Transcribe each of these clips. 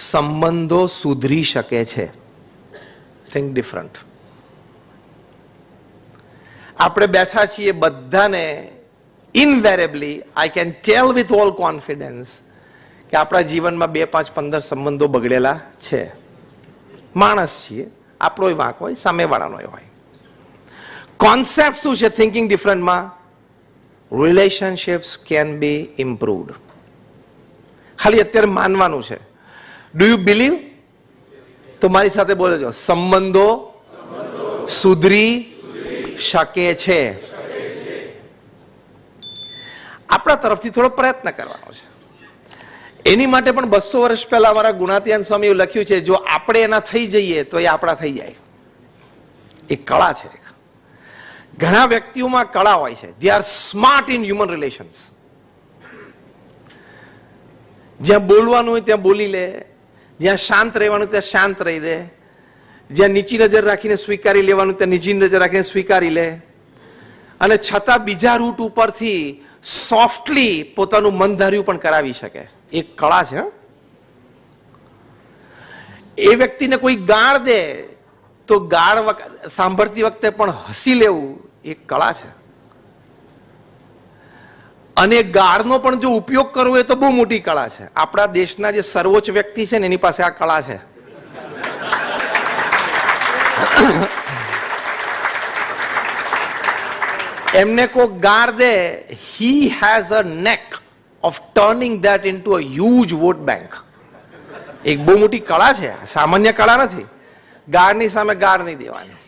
સંબંધો સુધરી શકે છે. થિંક ડિફરન્ટ આપણે બેઠા છીએ બધાને invariably I can tell with all confidence કે આપણા જીવનમાં બે, પાંચ, પંદર સંબંધો બગડેલા છે. માણસ છીએ આપણોય વાંક હોય, સામેવાળાનો હોય. કોન્સેપ્ટ શું છે? થિંકિંગ ડિફરન્ટમાં રિલેશનશિપ્સ કેન બી ઇમ્પ્રુવડ ખાલી અત્યારે માનવાનું છે. ડુ યુ બિલીવ તો મારી સાથે બોલો છો. સંબંધો સુધરી શકે છે. આપણા તરફથી થોડો પ્રયત્ન કરવાનો છે. એની માટે પણ બસો વર્ષ પહેલા અમારા ગુણાતીયાન સ્વામીએ લખ્યું છે, જો આપણે એના થઈ જઈએ, તો એ આપણા થઈ જાય. એ કળા છે ઘણા વ્યક્તિઓમાં કળા હોય છે. They are smart in human relations જ્યાં બોલવાનું હોય ત્યાં બોલી લે. જ્યાં શાંત રહેવાનું ત્યાં શાંત રહી દે. જ્યાં નીચી નજર રાખીને સ્વીકારી લેવાનું ત્યાં નીચી નજર રાખીને સ્વીકારી લે. અને છતાં બીજા રૂટ ઉપરથી સોફ્ટલી પોતાનું મન ધાર્યું પણ કરાવી શકે. એક કળા છે? એ વ્યક્તિને કોઈ ગાળ દે, તો ગાળ સાંભળતી વખતે પણ હસી લેવું એક કળા છે. અને ગાળનો પણ જો ઉપયોગ કરવો એ તો બહુ મોટી કળા છે. આપણા દેશના જે સર્વોચ્ચ વ્યક્તિ છે ને એની પાસે આ કળા છે. એમને કોઈ ગાળ દે he has a knack of turning that into a huge vote bank એક બહુ મોટી કળા છે. સામાન્ય કળા નથી. ગાળની સામે ગાળ નહીં દેવાની.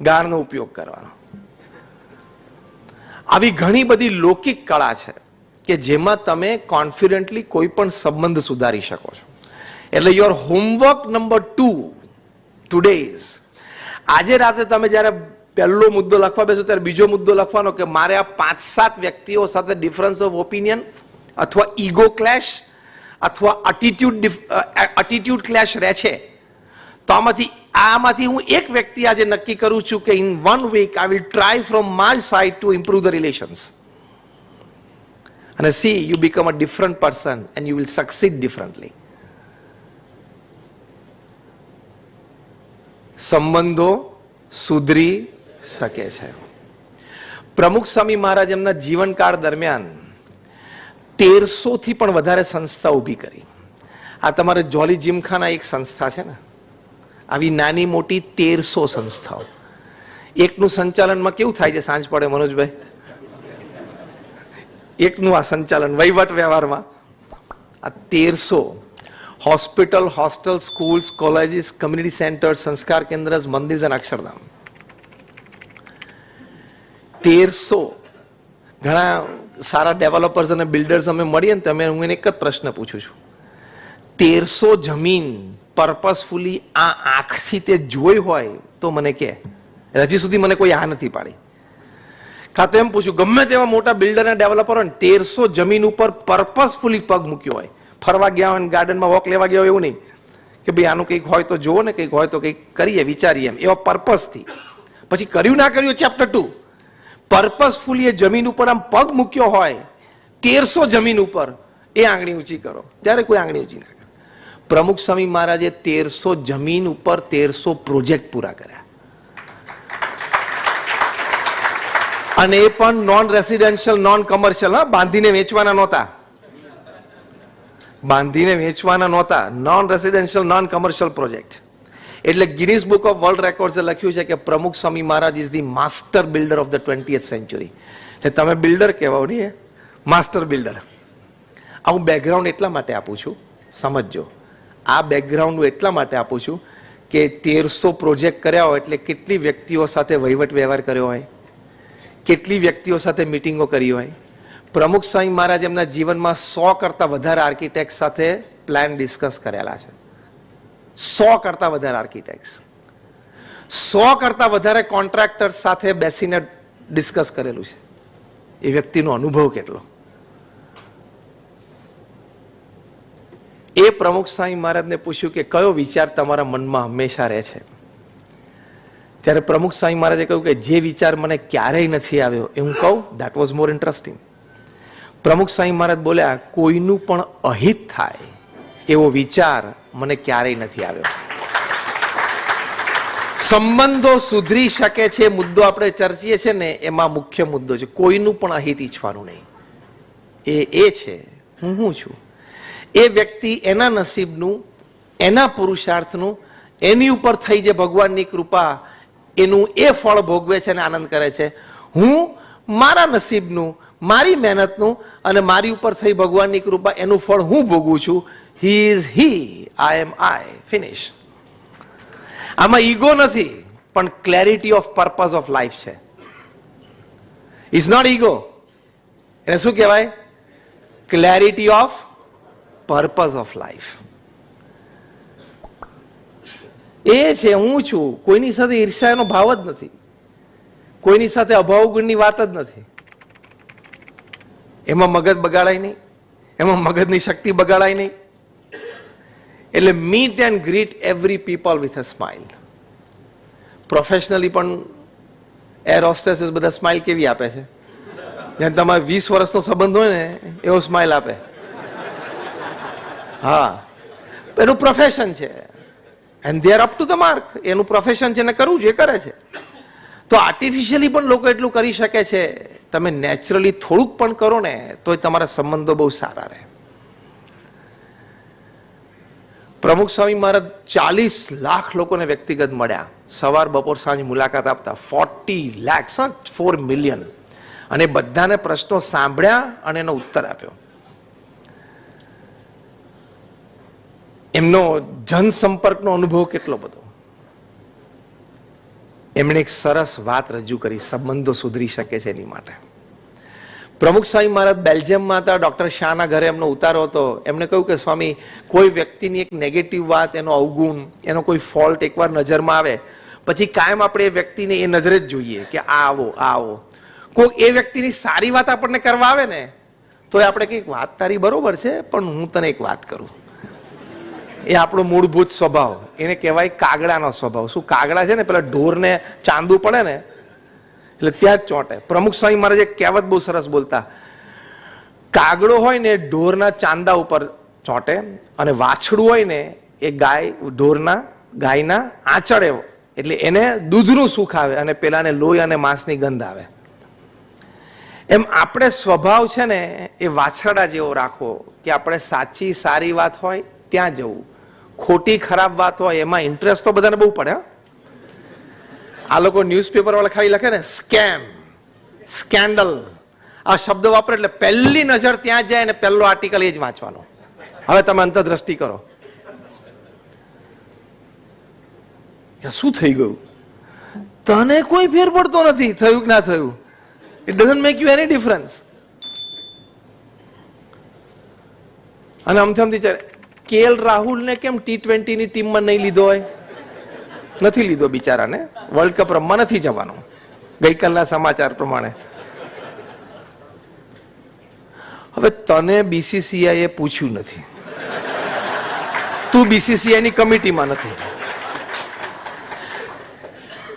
ગાળનો ઉપયોગ કરવાનો. આવી ઘણી બધી લૌકિક કળા છે કે જેમાં તમે કોન્ફિડન્ટલી કોઈ પણ સંબંધ સુધારી શકો છો. એટલે your homework number two today's આજે રાતે તમે જ્યારે પહેલો મુદ્દો લખવા બેસો ત્યારે બીજો મુદ્દો લખવાનો કે મારે આ પાંચ સાત વ્યક્તિઓ સાથે ડિફરન્સ ઓફ ઓપિનિયન અથવા ઈગો ક્લેશ અથવા અટીટ્યુડ અટીટ્યુડ ક્લેશ રહે છે. તો આમાંથી આમાંથી હું એક વ્યક્તિ આજે નક્કી કરું છું કે in one week I will try from my side to improve the relations અને see you become a different person and you will succeed differently સંબંધો સુધરી શકે છે. પ્રમુખ સ્વામી મહારાજ એમના જીવનકાળ દરમિયાન તેરસો થી પણ વધારે સંસ્થા ઊભી કરી. આ તમારે જોલી જીમખાના એક સંસ્થા છે ને? આવી નાની મોટી તેરસો સંસ્થાઓ. એકનું સંચાલનમાં કેવું થાય છે? સાંજ પડે મનોજભાઈ. એકનું આ સંચાલન, વહીવટ વ્યવહારમાં. આ તેરસો hospital, hostel, schools, colleges, community centre સંસ્કાર કેન્દ્ર, મંદિર અને અક્ષરધામ. તેરસો. ઘણા સારા ડેવલપર્સ અને બિલ્ડર્સ અમે મળીએ ને તો અમે હું એને એક જ પ્રશ્ન પૂછું છું. તેરસો જમીન પર્પસફુલી આ આંખથી તે જોઈ હોય તો મને કે. હજી સુધી મને કોઈ આ નથી પાડી. કાં તો એમ પૂછ્યું, ગમે તેવા મોટા બિલ્ડરના ડેવલપર હોય તેરસો જમીન ઉપર પર્પસફુલી પગ મૂક્યો હોય. ફરવા ગયા હોય ગાર્ડનમાં વોક લેવા ગયા હોય એવું નહીં. કે ભાઈ આનું કંઈક હોય તો જુઓ ને, કંઈક હોય તો કંઈક કરીએ, વિચારીએ એમ. એવા પર્પસથી પછી કર્યું ના કર્યું ચેપ્ટર ટુ પર્પસફુલી એ જમીન ઉપર આમ પગ મૂક્યો હોય, તેરસો જમીન ઉપર, એ આંગળી ઊંચી કરો. ત્યારે કોઈ આંગળી ઊંચી નાખે પ્રમુખ સ્વામી મહારાજે તેરસો જમીન ઉપર તેરસો પ્રોજેક્ટ પૂરા કર્યા. અને એ પણ નોન રેસિડેન્શિયલ નોન કમર્શિયલ હા, બાંધીને વેચવાના નહોતા. બાંધીને વેચવાના નહોતા. Non residential non commercial project એટલે ગિનિસ બુક ઓફ વર્લ્ડ રેકોર્ડ્સે લખ્યું છે કે Pramukh Swami Maharaj is the master builder of the twenty century એટલે તમે બિલ્ડર કહેવાઓ નહીં માસ્ટર બિલ્ડર આ હું બેકગ્રાઉન્ડ એટલા માટે આપું છું, સમજજો. આ બેકગ્રાઉન્ડ હું એટલા માટે આપું છું કે તેરસો પ્રોજેક્ટ કર્યા હોય એટલે કેટલી વ્યક્તિઓ સાથે વહીવટ વ્યવહાર કર્યો હોય, કેટલી વ્યક્તિઓ સાથે મિટિંગો કરી હોય. પ્રમુખ સ્વામી મહારાજ એમના જીવનમાં સો કરતાં વધારે આર્કિટેક્ટ સાથે પ્લાન ડિસ્કસ કરેલા છે. સો કરતાં વધારે આર્કિટેક્ટ સો કરતાં વધારે કોન્ટ્રાક્ટર સાથે બેસીને ડિસ્કસ કરેલું છે. એ વ્યક્તિનો અનુભવ કેટલો? એ પ્રમુખ સ્વામી મહારાજને પૂછ્યું કે કયો વિચાર તમારા મનમાં હંમેશા રહે છે? ત્યારે પ્રમુખ સ્વામી મહારાજે કહ્યું કે જે વિચાર મને ક્યારેય નથી આવ્યો, એ હું કહું દેટ વોઝ મોર ઇન્ટરેસ્ટિંગ પ્રમુખ સ્વામી મહારાજ બોલ્યા, કોઈનું પણ અહિત થાય, એવો વિચાર મને ક્યારેય નથી આવ્યો. સંબંધો સુધરી શકે છે, મુદ્દો આપણે ચર્ચીએ છીએ ને, એમાં મુખ્ય મુદ્દો છે. કોઈનું પણ અહિત ઈચ્છવાનું નહીં. એ એ છે, હું હું છું? એ વ્યક્તિ એના નસીબનું, એના પુરુષાર્થનું, એની ઉપર થઈ જે ભગવાનની કૃપા, એનું એ ફળ ભોગવે છે અને આનંદ કરે છે. હું મારા નસીબનું, મારી મહેનતનું અને મારી ઉપર થઈ ભગવાનની કૃપા, એનું ફળ હું ભોગવું છું. He is he I am I finish આમાં ઈગો નથી, પણ clarity of purpose of life છે. ઇઝ નોટ ઈગો એને શું કહેવાય? Clarity of purpose of life એ છે હું છું, કોઈની સાથે ઈર્ષાનો ભાવ જ નથી. કોઈની સાથે અભાવ ગુણની વાત જ નથી. એમાં મગજ બગાડાય નહીં. એમાં મગજની શક્તિ બગાડાય નહીં. એટલે meet and greet every people with a smile professionally પણ એર હોસ્ટેસ બધા સ્માઇલ કેવી આપે છે? જેમ તમારે વીસ વર્ષનો સંબંધ હોય ને, એવો સ્માઇલ આપે. હા. એનું પ્રોફેશન છે. And they are up to the mark એનું પ્રોફેશન છે ને કરવું જે કરે છે. તો આર્ટિફિશિયલી પણ લોકો એટલું કરી શકે છે. તમે નેચરલી થોડુંક પણ કરો ને, તોય તમારા સંબંધો બહુ સારા રહે. પ્રમુખ સ્વામી મહારાજ ચાલીસ લાખ લોકોને વ્યક્તિગત મળ્યા. સવાર, બપોર, સાંજ મુલાકાત આપતા ફોર્ટી લેક્સ ફોર મિલિયન અને બધાને પ્રશ્નો સાંભળ્યા અને એનો ઉત્તર આપ્યો. એમનો જનસંપર્કનો અનુભવ કેટલો બધો? એમણે એક સરસ વાત રજૂ કરી, સંબંધો સુધરી શકે છે એની માટે. પ્રમુખ સ્વામી મહારાજ બેલ્જિયમમાં હતા, ડૉક્ટર શાહના ઘરે એમનો ઉતારો હતો. એમણે કહ્યું કે, સ્વામી, કોઈ વ્યક્તિની એક નેગેટિવ વાત, એનો અવગુણ, એનો કોઈ ફોલ્ટ એકવાર નજરમાં આવે, પછી કાયમ આપણે એ વ્યક્તિને એ નજરે જ જોઈએ કે આ આવો આ આવો. કોઈ એ વ્યક્તિની સારી વાત આપણને કરવા આવે ને, તો આપણે કંઈક વાત તારી બરોબર છે, પણ હું તને એક વાત કરું. એ આપણો મૂળભૂત સ્વભાવ. એને કહેવાય કાગડાનો સ્વભાવ. શું કાગડા છે ને? પેલા ઢોરને ચાંદુ પડે ને? એટલે ત્યાં જ ચોંટે. પ્રમુખ સ્વામી મહારાજ એક કહેવત બહુ સરસ બોલતા, કાગડો હોય ને ઢોરના ચાંદા ઉપર ચોંટે અને વાછડું હોય ને એ ગાય, ઢોરના, ગાયના આંચળે એટલે એને દૂધનું સુખ આવે અને પેલાને લોહી અને માંસની ગંધ આવે. એમ આપણે સ્વભાવ છે ને એ વાછરડા જેવો રાખવો કે આપણે સાચી સારી વાત હોય ત્યાં જવું. ખોટી, ખરાબ વાત હોય, એમાં ઇન્ટરેસ્ટ તો બધાને બહુ પડે આ લોકો ન્યૂઝપેપર વાળા ખાલી લખે ને સ્કેમ સ્કેન્ડલ આ શબ્દ વાપરે એટલે પહેલી નજર ત્યાં જાય અને પહેલો આર્ટિકલ એ જ વાંચવાનો. હવે તમે અંતરદ્રષ્ટિ કરો. શું થઈ ગયું? તને કોઈ ફેર પડતો નથી, થયું કે ના થયું? It doesn't make you any difference અને આમથી ચાલે કેએલ રાહુલને કેમ ટી ટ્વેન્ટીની ટીમમાં નહીં લીધો હોય? નથી લીધો બિચારાને. વર્લ્ડ કપ રમવા નથી જવાનો. ગઈકાલના સમાચાર પ્રમાણે. હવે તને બીસીસીઆઈ એ પૂછ્યું નથી. તું બીસીસીઆઈ ની કમિટીમાં નથી.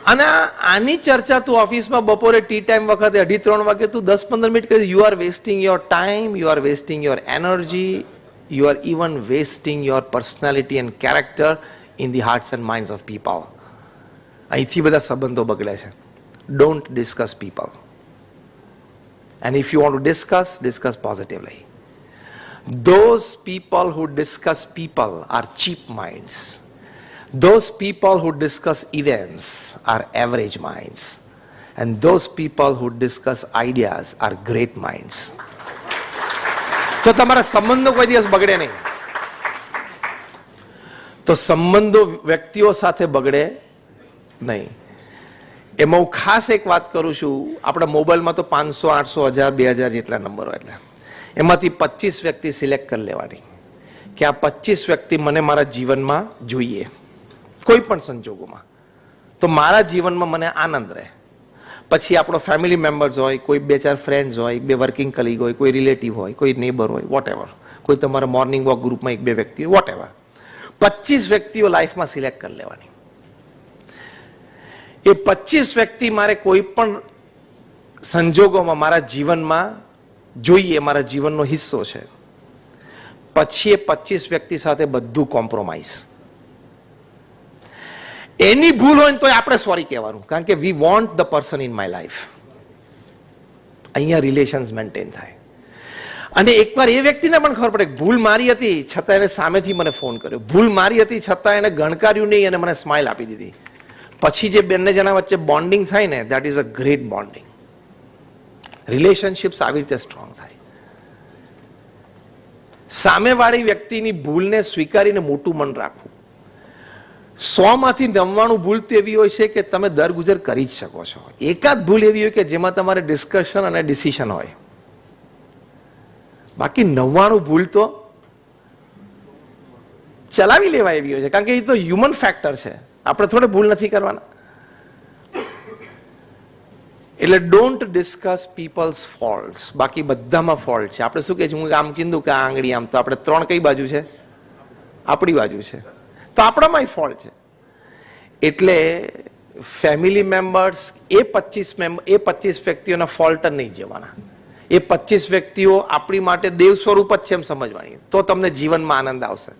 અને આની ચર્ચા તું ઓફિસમાં બપોરે ટી ટાઈમ વખતે અઢી ત્રણ વાગે તું દસ પંદર મિનિટ કરી. You are wasting your time you are wasting your energy You are even wasting your personality and character in the hearts and minds of people અહીંથી બધા સંબંધો બગડે છે don't discuss people and if you want to discuss discuss positively those people who discuss people are cheap minds. Those people who discuss events are average minds. And those people who discuss ideas are great minds. તો તમારા સંબંધો કોઈ દિવસ બગડે નહીં. તો સંબંધો વ્યક્તિઓ સાથે બગડે નહીં. એમાં હું ખાસ એક વાત કરું છું, આપણા મોબાઈલમાં તો પાંચસો, આઠસો, હજાર, બે હજાર જેટલા નંબર હોય એટલે. એમાંથી પચીસ વ્યક્તિ સિલેક્ટ કરી લેવાની કે આ પચીસ વ્યક્તિ મને મારા જીવનમાં જોઈએ. કોઈ પણ સંજોગોમાં. તો મારા જીવનમાં મને આનંદ રહે. પછી આપણો ફેમિલી મેમ્બર્સ હોય, કોઈ બે ચાર ફ્રેન્ડ્સ હોય, બે વર્કિંગ કલીગ હોય, કોઈ રિલેટિવ હોય, કોઈ નેબર હોય વોટ કોઈ તમારા મોર્નિંગ વોક ગ્રુપમાં એક બે વ્યક્તિ હોય વોટ પચીસ વ્યક્તિઓ લાઈફમાં સિલેક્ટ કરી લેવાની. એ પચીસ વ્યક્તિ મારે કોઈ પણ સંજોગોમાં મારા જીવનમાં જોઈએ, મારા જીવનનો હિસ્સો છે. પછી એ પચીસ વ્યક્તિ સાથે બધું કોમ્પ્રોમાઇઝ એની ભૂલ હોય ને તો આપણે સોરી કહેવાનું. કારણ કે we want the person in my life અહીંયા રિલેશન્સ મેન્ટેન થાય. અને એકવાર એ વ્યક્તિને પણ ખબર પડે ભૂલ મારી હતી, છતાં એને સામેથી મને ફોન કર્યો. ભૂલ મારી હતી, છતાં એને ગણકાર્યું નહીં અને મને સ્માઇલ આપી દીધી. પછી જે બંને જણા વચ્ચે બોન્ડિંગ થાય ને that is a great bonding relationships આવી રીતે સ્ટ્રોંગ થાય. સામેવાળી વ્યક્તિની ભૂલને સ્વીકારીને મોટું મન રાખવું. સો માંથી નવ્વાણું ભૂલ તો એવી હોય છે કે તમે દર ગુજર કરી જ શકો છો. એકાદ ભૂલ એવી હોય કે જેમાં તમારે ડિસ્કશન અને ડિસિશન હોય. બાકી નવ્વાણું ભૂલ તો ચલાવી લેવાય એવી હોય છે, કારણ કે એ તો હ્યુમન ફેક્ટર છે. આપણે થોડે ભૂલ નથી કરવાના. એટલે ડોન્ટ ડિસ્કસ પીપલ્સ ફોલ્ટ્સ બાકી બધામાં ફોલ્ટ છે. આપણે શું કહે છે? હું આમ કીધું કે આ આંગળી આમ તો આપણે ત્રણ કઈ બાજુ છે? આપણી બાજુ છે. તો આપણામાં ફોલ્ટ છે. એટલે ફેમિલી મેમ્બર્સ એ પચીસ મેમ્બર એ પચીસ વ્યક્તિઓના ફોલ્ટ નહીં જવાના. એ પચીસ વ્યક્તિઓ આપણી માટે દેવ સ્વરૂપ જ છે એમ સમજવાની. તો તમને જીવનમાં આનંદ આવશે.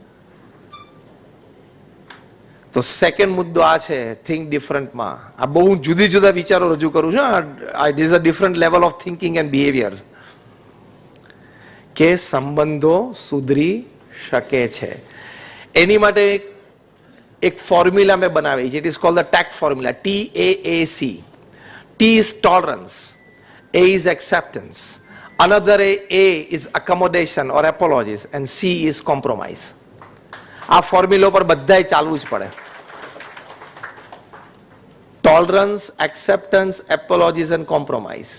તો સેકન્ડ મુદ્દો આ છે થિંક ડિફરન્ટમાં આ બહુ જુદી જુદા વિચારો રજૂ કરું છું. It is a different level of thinking and behaviours કે સંબંધો સુધરી શકે છે. એની માટે એક એક ફોર્મ્યુલા મેં બનાવી છે it is called the tech formula T A A C T is tolerance A is acceptance another A A is accommodation or apologies and C is compromise આ ફોર્મ્યુલા પર બધાય ચાલવું જ પડે tolerance acceptance apologies and compromise